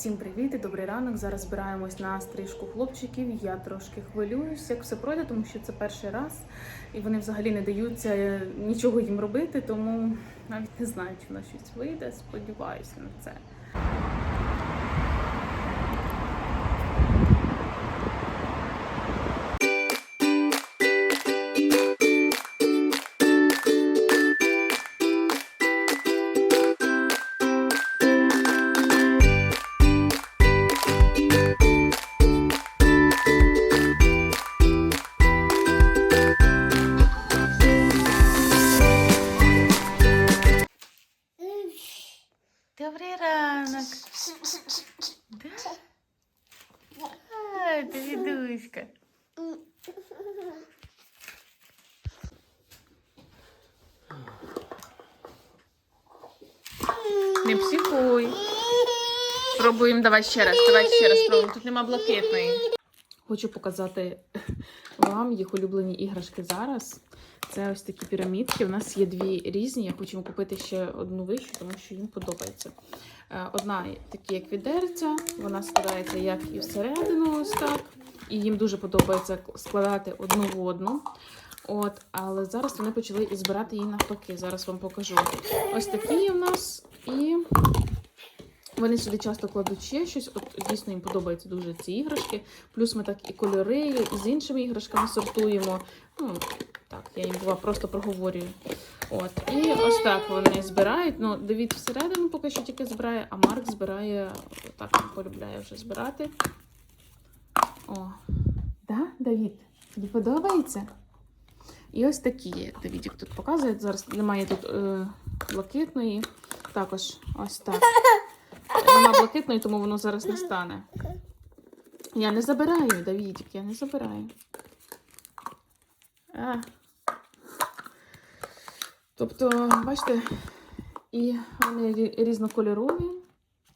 Всім привіт і добрий ранок. Зараз збираємось на стрижку хлопчиків. Я трошки хвилююсь, як все пройде, тому що це перший раз, і вони взагалі не даються е, нічого їм робити, тому навіть не знаю, чи в щось вийде. Сподіваюся на це. Пробуємо, давай ще раз, давай ще раз спробуємо. Тут нема блакитної. Хочу показати вам їх улюблені іграшки зараз. Це ось такі пірамідки. У нас є дві різні. Я хочу купити ще одну вищу, тому що їм подобається. Е, Одна такі, як відерця, вона складається як і всередину, ось так. І їм дуже подобається складати одну в одну. От, але зараз вони почали збирати її навпаки. Зараз вам покажу. Ось такі в нас. І вони сюди часто кладуть ще щось. От дійсно їм подобаються дуже ці іграшки. Плюс ми так і кольори, і з іншими іграшками сортуємо. Ну, так, я їм була просто проговорюю. От. І ось так вони збирають. Ну, Давід всередину поки що тільки збирає, а Марк збирає, так полюбляє вже збирати. О, да, Давід? Тобі подобається? І ось такі є. Давідік тут показує. Зараз немає тут е, блакитної. Також ось так. Нема блакитної, тому воно зараз не стане. Я не забираю, Давідік, я не забираю. А. Тобто, бачите, і вони різнокольорові,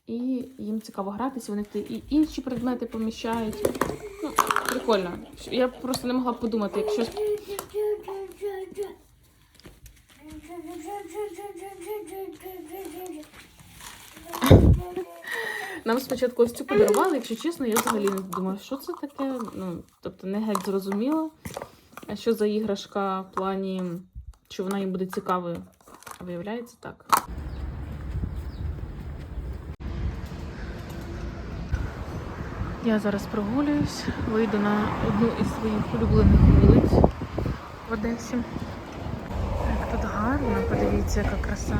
і їм цікаво гратися, вони і інші предмети поміщають. Ну, прикольно. Я просто не могла б подумати, якщо нам спочатку ось цю подарували, якщо чесно, я взагалі не думаю, що це таке. Ну, тобто не геть зрозуміло, що за іграшка в плані, що вона їм буде цікавою. Виявляється так. Я зараз прогулююсь, вийду на одну із своїх улюблених вулиць в Одесі. Як тут гарно, подивіться, яка краса.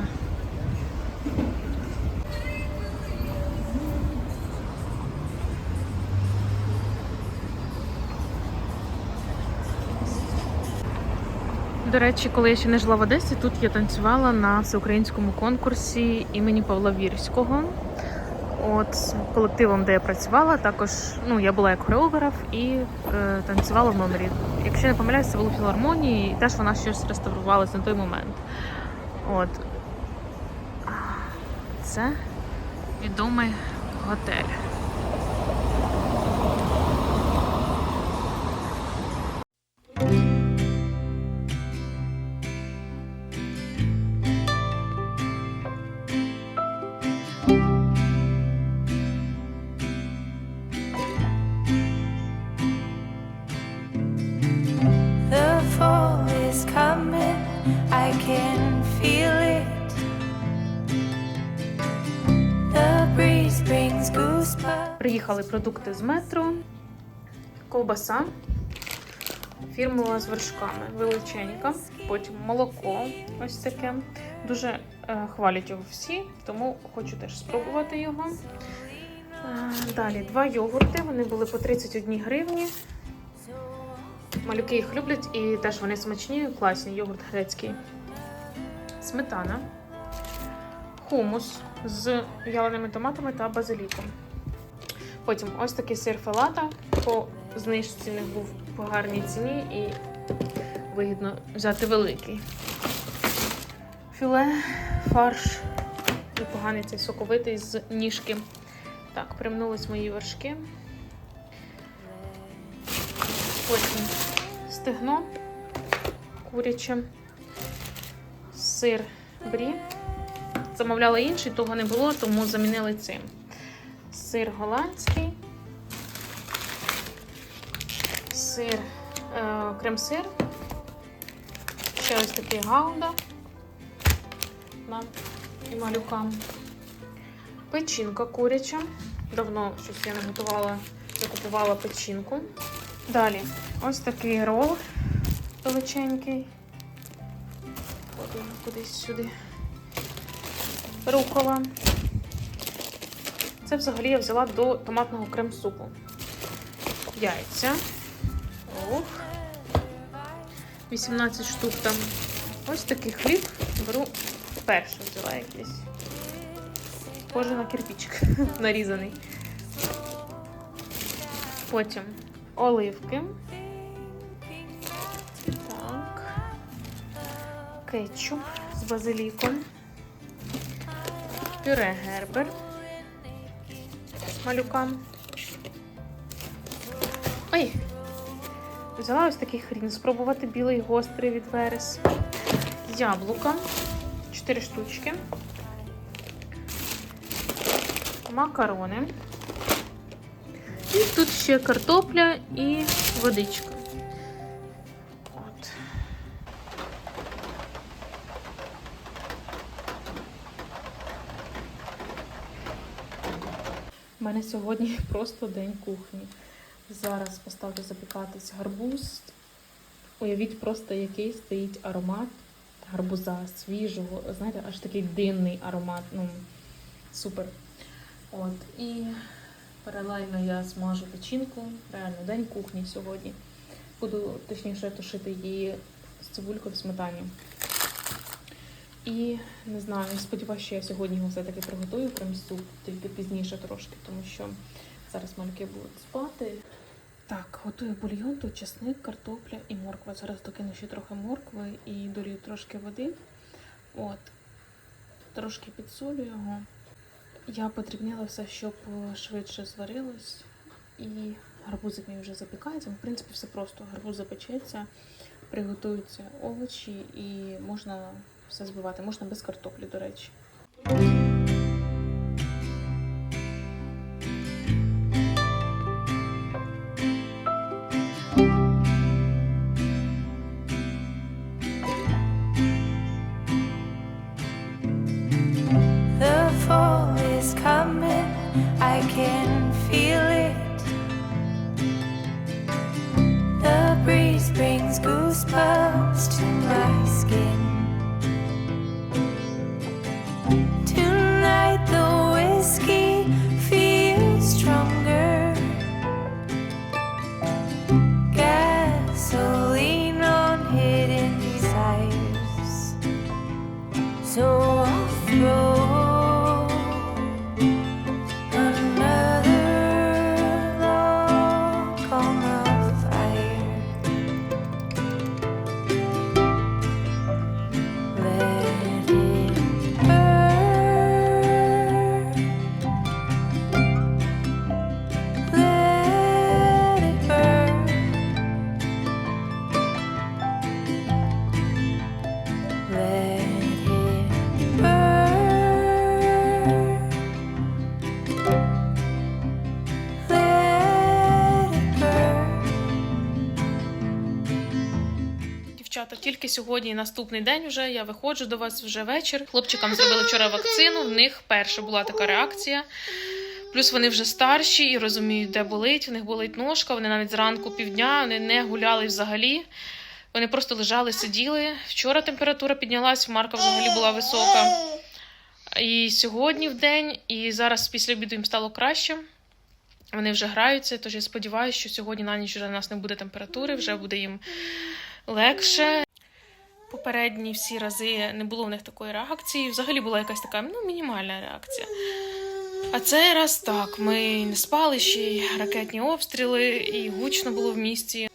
До речі, коли я ще не жила в Одесі, тут я танцювала на всеукраїнському конкурсі імені Павла Вірського. От колективом, де я працювала, також ну я була як хореограф і е, танцювала в номері. Якщо не помиляюсь, це було філармонії, і теж вона щось реставрувалася на той момент. От це відомий готель. Приїхали продукти з метро, ковбаса, фірмова з вершками, величенька, потім молоко, ось таке. Дуже е, хвалять його всі, тому хочу теж спробувати його. Е, далі два йогурти, вони були по 31 гривні. Малюки їх люблять і теж вони смачні, класні, йогурт грецький. Сметана, хумус з в'яленими томатами та базиліком. Потім ось такий сир фелата по знижці не був по гарній ціні і вигідно взяти великий. Філе, фарш, непоганий цей соковитий з ніжки. Так, примнулись мої вершки. Потім стегно куряче, сир брі. Замовляла інший, того не було, тому замінили цим. Сир голландський, сир, е, крем-сир, ще ось такий гауда нам і малюкам. Печінка куряча. Давно щось я не готувала, я купувала печінку. Далі ось такий рол величенький. Кладу кудись сюди. Рукола. Це взагалі я взяла до томатного крем-супу. Яйця. Ох. 18 штук там. Ось такий хліб. Беру перше взяла якийсь. Схоже на кирпичик нарізаний. Потім оливки. Кетчуп з базиліком. Пюре гербер. Малюкам. Ой! Взяла ось такий хрін. Спробувати білий гострий від верес. Яблука. 4 штучки. Макарони. І тут ще картопля і водичка. Мене сьогодні просто день кухні. Зараз поставлю запікатись гарбуз. Уявіть просто, який стоїть аромат гарбуза свіжого. Знаєте, аж такий дивний аромат. Ну, супер. От. І паралельно я смажу печінку. Реально, день кухні сьогодні. Буду точніше тушити її з цибулькою в сметані. І не знаю, сподіваюся, що я сьогодні його все-таки приготую прям суп, тільки пізніше трошки, тому що зараз малюки будуть спати. Так, готую бульйон, тут чесник, картопля і морква. Зараз докину ще трохи моркви і долію трошки води. От. Трошки підсолю його. Я подрібнила все, щоб швидше зварилось. І гарбузик мій вже запікається. В принципі, все просто. Гарбуз запечеться, приготуються овочі і можна все збивати. Можна без картоплі, до речі. Дівчата, тільки сьогодні і наступний день вже я виходжу до вас вже вечір. Хлопчикам зробили вчора вакцину. В них перша була така реакція. Плюс вони вже старші і розуміють, де болить. В них болить ножка. Вони навіть зранку півдня вони не гуляли взагалі. Вони просто лежали, сиділи. Вчора температура піднялась, Марка взагалі була висока. І сьогодні в день, і зараз після обіду їм стало краще. Вони вже граються, тож я сподіваюся, що сьогодні на ніч вже у нас не буде температури, вже буде їм легше. Попередні всі рази не було в них такої реакції. Взагалі була якась така ну, мінімальна реакція. А цей раз так. Ми не спали ще й ракетні обстріли, і гучно було в місті.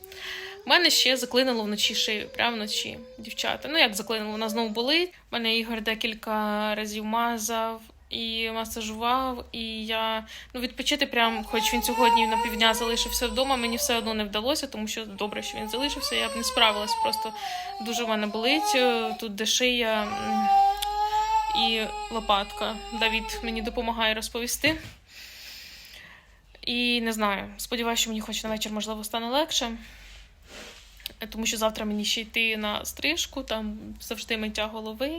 Мене ще заклинило вночі шию, прямо вночі, дівчата. Ну як заклинило, вона знову болить. Мене Ігор декілька разів мазав і масажував, і я ну відпочити прям, хоч він сьогодні на півдня залишився вдома, мені все одно не вдалося, тому що добре, що він залишився. Я б не справилась. Просто дуже в мене болить. е, Тут де шия і лопатка. Давід мені допомагає розповісти. І не знаю, сподіваюся, що мені хоч на вечір, можливо, стане легше. Тому що завтра мені ще йти на стрижку, там завжди миття голови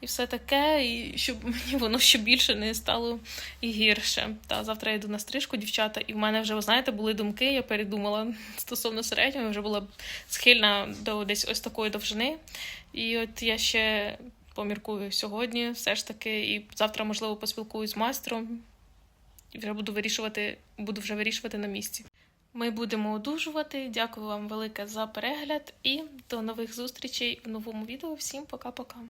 і все таке, і щоб мені воно ще більше не стало і гірше. Та завтра я йду на стрижку, дівчата, і в мене вже, ви знаєте, були думки, я передумала стосовно середнього, вже була схильна до десь ось такої довжини. І от я ще поміркую сьогодні, все ж таки, і завтра, можливо, поспілкуюсь з майстром. І вже буду вирішувати, буду вже вирішувати на місці. Ми будемо одужувати. Дякую вам велике за перегляд і до нових зустрічей в новому відео. Всім пока-пока.